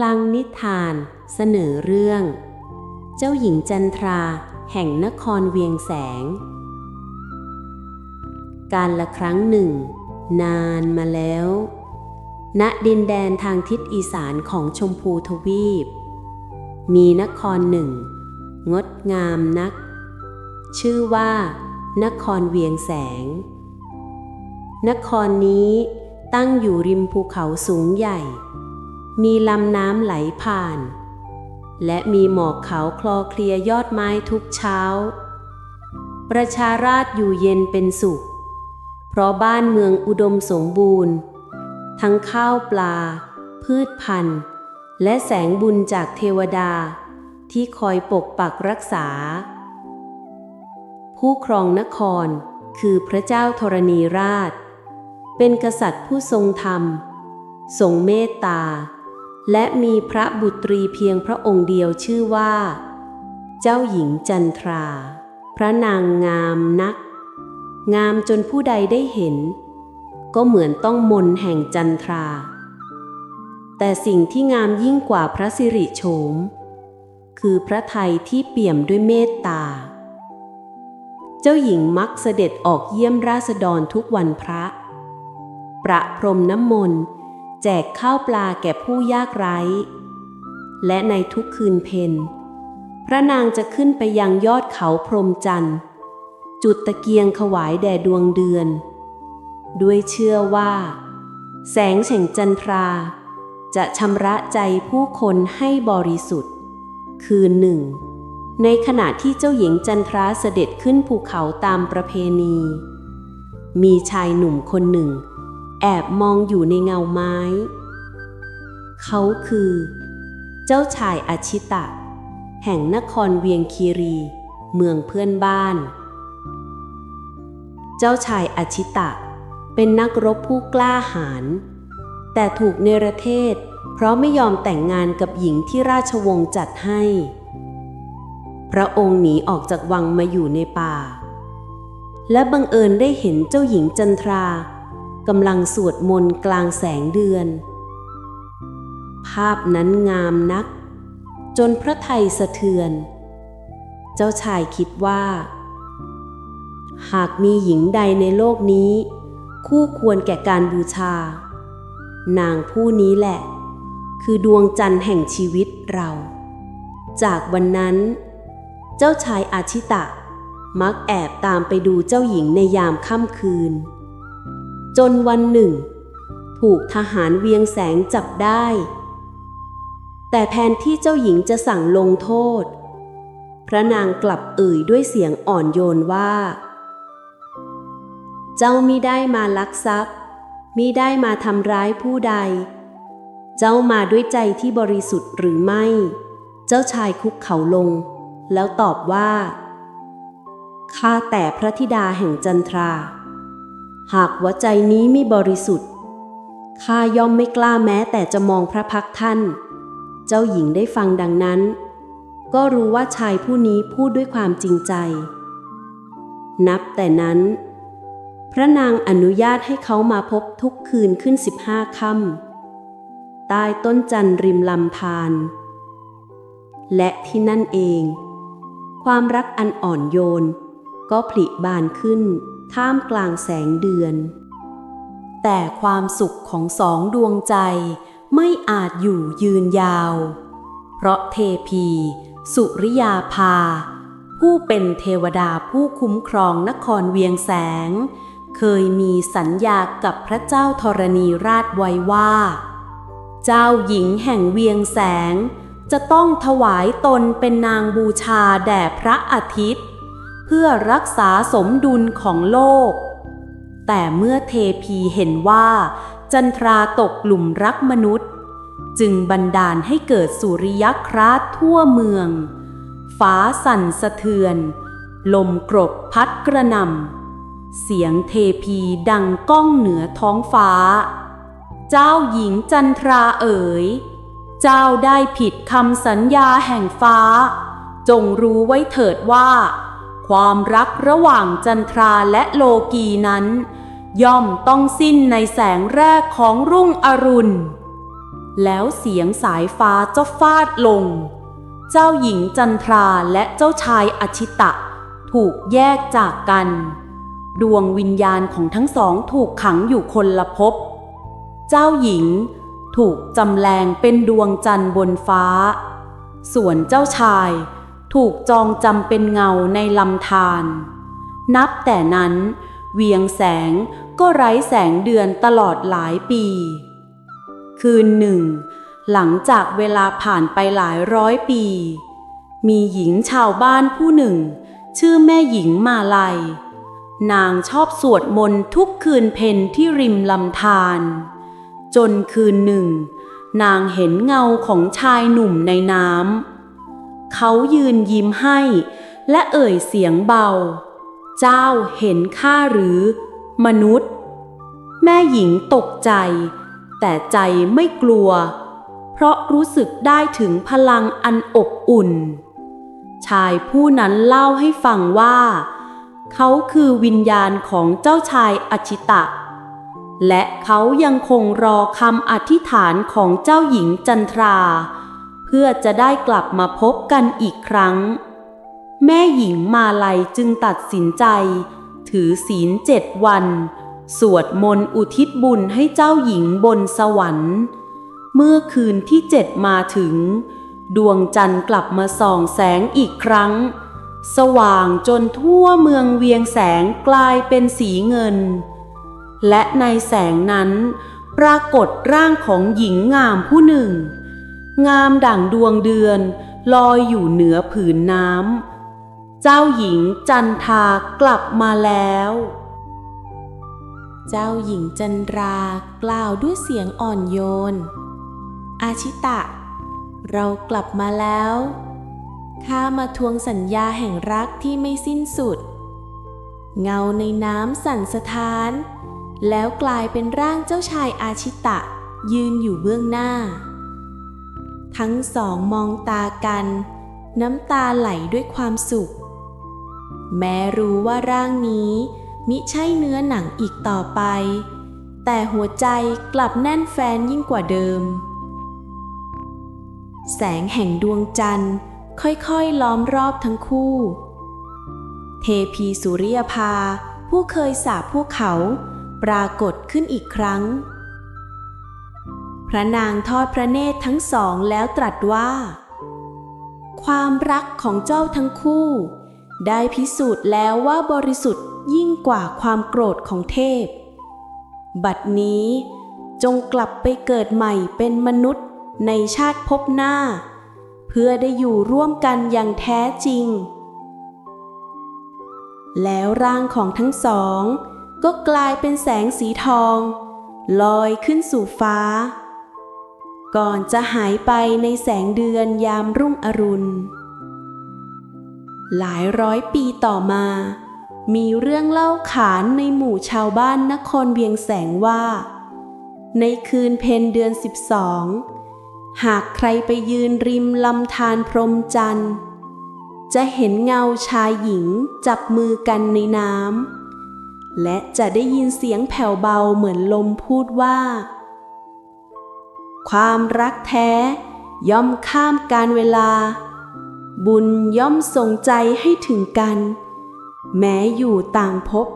คลังนิทาน เสนอเรื่อง เจ้าหญิงจันทรา แห่งนครเวียงแสง การละครั้งหนึ่ง นานมาแล้ว ณดินแดนทางทิศอีสานของชมพูทวีป มีนครหนึ่ง งดงามนัก ชื่อว่า นครเวียงแสง นครนี้ตั้งอยู่ริมภูเขาสูงใหญ่ มีลำน้ำไหลผ่าน และมีหมอกขาวคลอเคลียยอดไม้ทุกเช้า ประชาราษฎร์อยู่เย็นเป็นสุข เพราะบ้านเมืองอุดมสมบูรณ์ ทั้งข้าวปลา พืชพันธุ์ และแสงบุญจากเทวดา ที่คอยปกปักรักษา ผู้ครองนครคือพระเจ้าธรณีราช เป็นกษัตริย์ผู้ทรงธรรมทรงเมตตา และมีพระบุตรีเพียงพระองค์เดียวชื่อว่า เจ้าหญิงจันทรา พระนางงามนัก งามจนผู้ใดได้เห็น ก็เหมือนต้องมนแห่งจันทรา แต่สิ่งที่งามยิ่งกว่าพระสิริโฉม คือพระไทยที่เปี่ยมด้วยเมตตา เจ้าหญิงมักเสด็จออกเยี่ยมราษฎรทุกวันพระ ประพรมน้ำมนต์ แจกข้าวปลาแก่ผู้ยากไร้ และในทุกคืนเพนพระนางจะขึ้นไปยังยอดเขาพรมจันทร์ จุดตะเกียงถวายแด่ดวงเดือน ด้วยเชื่อว่า แสงแห่งจันทรา จะชำระใจผู้คนให้บริสุทธิ์ คืนหนึ่ง ในขณะที่เจ้าหญิงจันทราเสด็จขึ้นภูเขาตามประเพณี มีชายหนุ่มคนหนึ่ง แอบมองอยู่ในเงาไม้ เขาคือ เจ้าชายอาชิตะ แห่งนครเวียงคีรี เมืองเพื่อนบ้าน เจ้าชายอาชิตะ เป็นนักรบผู้กล้าหาญแต่ถูกเนรเทศ เพราะไม่ยอมแต่งงานกับหญิงที่ราชวงศ์จัดให้ พระองค์หนีออกจากวังมาอยู่ในป่า และบังเอิญได้เห็นเจ้าหญิงจันทรา กำลังสวดมนต์กลางแสงเดือน ภาพนั้นงามนัก จนพระไทยสะเทือน เจ้าชายคิดว่า หากมีหญิงใดในโลกนี้ คู่ควรแก่การบูชา นางผู้นี้แหละ คือดวงจันทร์แห่งชีวิตเรา จากวันนั้น เจ้าชายอาชิตะมักแอบตามไปดูเจ้าหญิงในยามค่ำคืน จนวันหนึ่ง ถูกทหารเวียงแสงจับได้ แต่แทนที่เจ้าหญิงจะสั่งลงโทษ พระนางกลับเอ่ยด้วยเสียงอ่อนโยนว่า เจ้ามิได้มาลักทรัพย์มิได้มาทำร้ายผู้ใด เจ้ามาด้วยใจที่บริสุทธิ์หรือไม่ เจ้าชายคุกเข่าลง แล้วตอบว่าข้าแต่พระธิดาแห่งจันทรา หากว่าใจนี้ไม่บริสุทธิ์ข้าย่อมไม่กล้าแม้แต่จะมองพระพักท่าน เจ้าหญิงได้ฟังดังนั้น ก็รู้ว่าชายผู้นี้พูดด้วยความจริงใจ นับแต่นั้น พระนางอนุญาตให้เขามาพบทุกคืนขึ้นสิบห้าค่ำใต้ต้นจันทร์ริมลำธารและที่นั่นเอง ความรักอันอ่อนโยนก็ผลิบานขึ้น ท่ามกลางแสงเดือน แต่ความสุขของสองดวงใจไม่อาจอยู่ยืนยาว เพราะเทพี สุริยาภา ผู้เป็นเทวดาผู้คุ้มครองนครเวียงแสง เคยมีสัญญากับพระเจ้าธรณีราชไว้ว่า เจ้าหญิงแห่งเวียงแสงจะต้องถวายตนเป็นนางบูชาแด่พระอาทิตย์ เพื่อรักษาสมดุลของโลก แต่เมื่อเทพีเห็นว่า จันทราตกหลุมรักมนุษย์ จึงบันดาลให้เกิดสุริยคราสทั่วเมือง ฟ้าสั่นสะเทือน ลมกรดพัดกระหน่ำเสียงเทพีดังก้องเหนือท้องฟ้า เจ้าหญิงจันทราเอ๋ย เจ้าได้ผิดคำสัญญาแห่งฟ้า จงรู้ไว้เถิดว่า ความรักระหว่างจันทราและโลกีนั้น ย่อมต้องสิ้นในแสงแรกของรุ่งอรุณ แล้วเสียงสายฟ้าจะฟาดลง เจ้าหญิงจันทราและเจ้าชายอชิตะ ถูกแยกจากกัน ดวงวิญญาณของทั้งสองถูกขังอยู่คนละภพ เจ้าหญิงถูกจำแรงเป็นดวงจันทร์บนฟ้า ส่วนเจ้าชาย ถูกจองจำเป็นเงาในลำธารนับแต่นั้น เวียงแสงก็ไร้แสงเดือนตลอดหลายปี คืนหนึ่ง หลังจากเวลาผ่านไปหลายร้อยปี มีหญิงชาวบ้านผู้หนึ่ง ชื่อแม่หญิงมาลัย นางชอบสวดมนต์ทุกคืนเพนที่ริมลำธารจนคืนหนึ่ง นางเห็นเงาของชายหนุ่มในน้ำ เขายืนยิ้มให้ และเอ่ยเสียงเบา เจ้าเห็นข้าหรือ มนุษย์ แม่หญิงตกใจ แต่ใจไม่กลัว เพราะรู้สึกได้ถึงพลังอันอบอุ่น ชายผู้นั้นเล่าให้ฟังว่า เขาคือวิญญาณของเจ้าชายอชิตะ และเขายังคงรอคำอธิษฐานของเจ้าหญิงจันทรา เพื่อจะได้กลับมาพบกันอีกครั้ง แม่หญิงมาลัยจึงตัดสินใจ ถือศีลเจ็ดวัน สวดมนต์อุทิศบุญให้เจ้าหญิงบนสวรรค์ เมื่อคืนที่เจ็ดมาถึง ดวงจันทร์กลับมาส่องแสงอีกครั้ง สว่างจนทั่วเมืองเวียงแสงกลายเป็นสีเงิน และในแสงนั้น ปรากฏร่างของหญิงงามผู้หนึ่ง งามดั่งดวงเดือน ลอยอยู่เหนือผืนน้ำ เจ้าหญิงจันทากลับมาแล้ว เจ้าหญิงจันรากล่าวด้วยเสียงอ่อนโยน อาชิตะ เรากลับมาแล้ว ข้ามาทวงสัญญาแห่งรักที่ไม่สิ้นสุด เงาในน้ำสั่นสะท้าน แล้วกลายเป็นร่างเจ้าชายอาชิตะ ยืนอยู่เบื้องหน้า ทั้งสองมองตากัน น้ำตาไหลด้วยความสุข แม้รู้ว่าร่างนี้ มิใช่เนื้อหนังอีกต่อไป แต่หัวใจกลับแน่นแฟนยิ่งกว่าเดิม แสงแห่งดวงจันทร์ค่อยๆล้อมรอบทั้งคู่ เทพีสุริยภาผู้เคยสาบพวกเขา ปรากฏขึ้นอีกครั้ง ระนางทอดพระเนตรทั้งสองแล้วตรัสว่า ความรักของเจ้าทั้งคู่ ได้พิสูจน์แล้วว่าบริสุทธิ์ยิ่งกว่าความโกรธของเทพ บัดนี้จงกลับไปเกิดใหม่เป็นมนุษย์ในชาติภพหน้า เพื่อได้อยู่ร่วมกันอย่างแท้จริง แล้วร่างของทั้งสอง ก็กลายเป็นแสงสีทอง ลอยขึ้นสู่ฟ้า ก่อนจะหายไปในแสงเดือนยามรุ่งอรุณ หลายร้อยปีต่อมา มีเรื่องเล่าขานในหมู่ชาวบ้านนครเวียงแสงว่า ในคืนเพนเดือนสิบสองหากใครไปยืนริมลำธารพรมจันทร์ จะเห็นเงาชายหญิงจับมือกันในน้ำและจะได้ยินเสียงแผ่วเบาเหมือนลมพูดว่า ความรักแท้ ย่อมข้ามการเวลา บุญย่อมส่งใจให้ถึงกัน แม้อยู่ต่างภพ